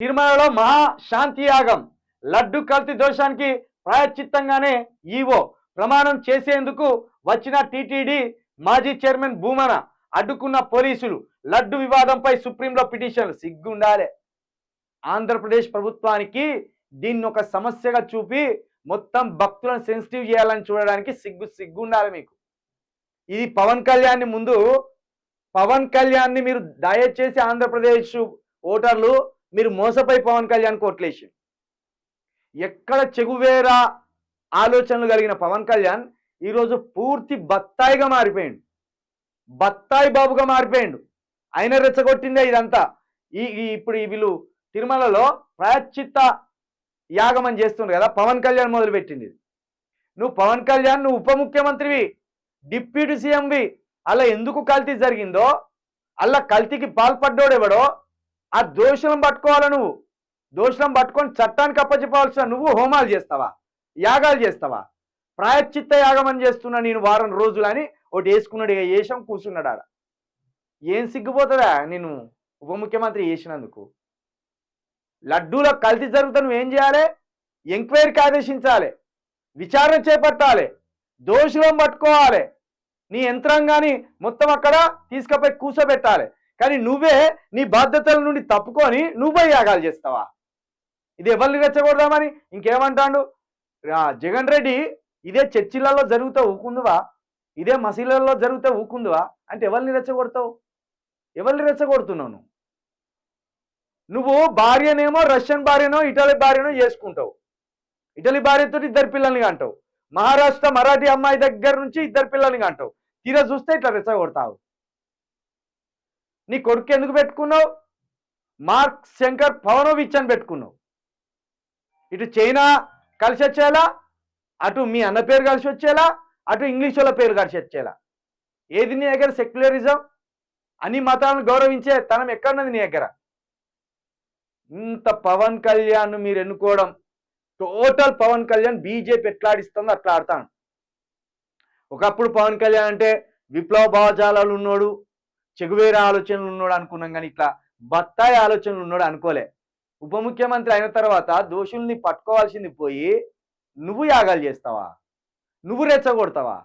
తిరుమలలో మహా శాంతి యాగం. లడ్డు కల్తీ దోషానికి ప్రాయశ్చిత్తంగానే ఈవో ప్రమాణం చేసేందుకు వచ్చిన టీటీడీ మాజీ చైర్మన్ భూమన అడ్డుకున్న పోలీసులు లడ్డు వివాదంపై సుప్రీంలో పిటిషన్లు సిగ్గుండాలే. ఆంధ్రప్రదేశ్ ప్రభుత్వానికి దీన్ని ఒక సమస్యగా చూపి మొత్తం భక్తులను సెన్సిటివ్ చేయాలని చూడడానికి సిగ్గు సిగ్గుండాలి మీకు. ఇది పవన్ కళ్యాణ్ ముందు పవన్ కళ్యాణ్ని మీరు దయచేసి ఆంధ్రప్రదేశ్ ఓటర్లు మీరు మోసపోయి పవన్ కళ్యాణ్ కోట్లేసి ఎక్కడ చెగువేరా ఆలోచనలు కలిగిన పవన్ కళ్యాణ్ ఈరోజు పూర్తి బత్తాయిగా మారిపోయిండు. బత్తాయి బాబుగా మారిపోయిండు. ఆయన రెచ్చగొట్టిందే ఇదంతా. ఈ ఇప్పుడు వీళ్ళు తిరుమలలో ప్రాయశ్చిత్త యాగం అని చేస్తుండ్రు కదా పవన్ కళ్యాణ్ మొదలుపెట్టింది నువ్వు పవన్ కళ్యాణ్ నువ్వు ఉప ముఖ్యమంత్రివి డిప్యూటీ సీఎంవి అలా ఎందుకు కల్తీ జరిగిందో అలా కల్తీకి పాల్పడ్డోడెవడో ఆ దోషులను పట్టుకోవాలా నువ్వు? దోషులను పట్టుకొని చట్టానికి అప్పచెప్పవలసిన నువ్వు హోమాలు చేస్తావా? యాగాలు చేస్తావా? ప్రాయశ్చిత్త యాగం అని చేస్తున్నా నేను వారం రోజులు అని ఒకటి వేసుకున్నాడు ఇక వేషం కూర్చున్నాడు ఆడ. ఏం సిగ్గుపోతుందా నేను ఉప ముఖ్యమంత్రి వేసినందుకు లడ్డూలో కల్తీ జరుగుతా నువ్వు ఏం చేయాలి? ఎంక్వైరీకి ఆదేశించాలి. విచారణ చేపట్టాలి. దోషులను పట్టుకోవాలి. నీ యంత్రాంగాన్ని మొత్తం అక్కడ తీసుకుపోయి కూర్చోబెట్టాలి. కానీ నువ్వే నీ బాధ్యతల నుండి తప్పుకొని నువ్వే యాగాలు చేస్తావా? ఇది ఎవరిని రెచ్చగొడదామని ఇంకేమంటాడు? జగన్ రెడ్డి ఇదే చర్చిలలో జరుగుతా ఊకుందువా? ఇదే మసీలలో జరుగుతా ఊకుందువా? అంటే ఎవరిని రెచ్చగొడతావు? ఎవరిని రెచ్చగొడుతున్నావు నువ్వు? నువ్వు భార్యనేమో రష్యన్ భార్యనో ఇటలీ భార్యనో చేసుకుంటావు. ఇటలీ భార్యతో ఇద్దరు పిల్లల్ని అంటావు మహారాష్ట్ర మరాఠీ అమ్మాయి దగ్గర నుంచి ఇద్దరు పిల్లల్ని అంటావు తీరా చూస్తే ఇట్లా రెచ్చగొడతావు. నీ కొడుకు ఎందుకు పెట్టుకున్నావు? మార్క్ శంకర్ పవనోవిచ్ అని పెట్టుకున్నావు. ఇటు చైనా కలిసి వచ్చేలా అటు మీ అన్న పేరు కలిసి వచ్చేలా అటు ఇంగ్లీష్ వాళ్ళ పేరు కలిసి వచ్చేలా. ఏది నీ దగ్గర సెక్యులరిజం? అన్ని మతాలను గౌరవించే తనం ఎక్కడున్నది నీ దగ్గర? ఇంత పవన్ కళ్యాణ్ మీరు ఎన్నుకోవడం టోటల్ పవన్ కళ్యాణ్ బీజేపీ ఎట్లా ఆడిస్తుందో అట్లా ఆడతాను. ఒకప్పుడు పవన్ కళ్యాణ్ అంటే విప్లవ భావజాలాలు ఉన్నోడు చెగువేరే ఆలోచనలు ఉన్నాడు అనుకున్నాం కానీ ఇట్లా బత్తాయి ఆలోచనలు ఉన్నాడు అనుకోలే. ఉప ముఖ్యమంత్రి అయిన తర్వాత దోషుల్ని పట్టుకోవాల్సింది పోయి నువ్వు యాగాలు చేస్తావా? నువ్వు రెచ్చగొడతావా?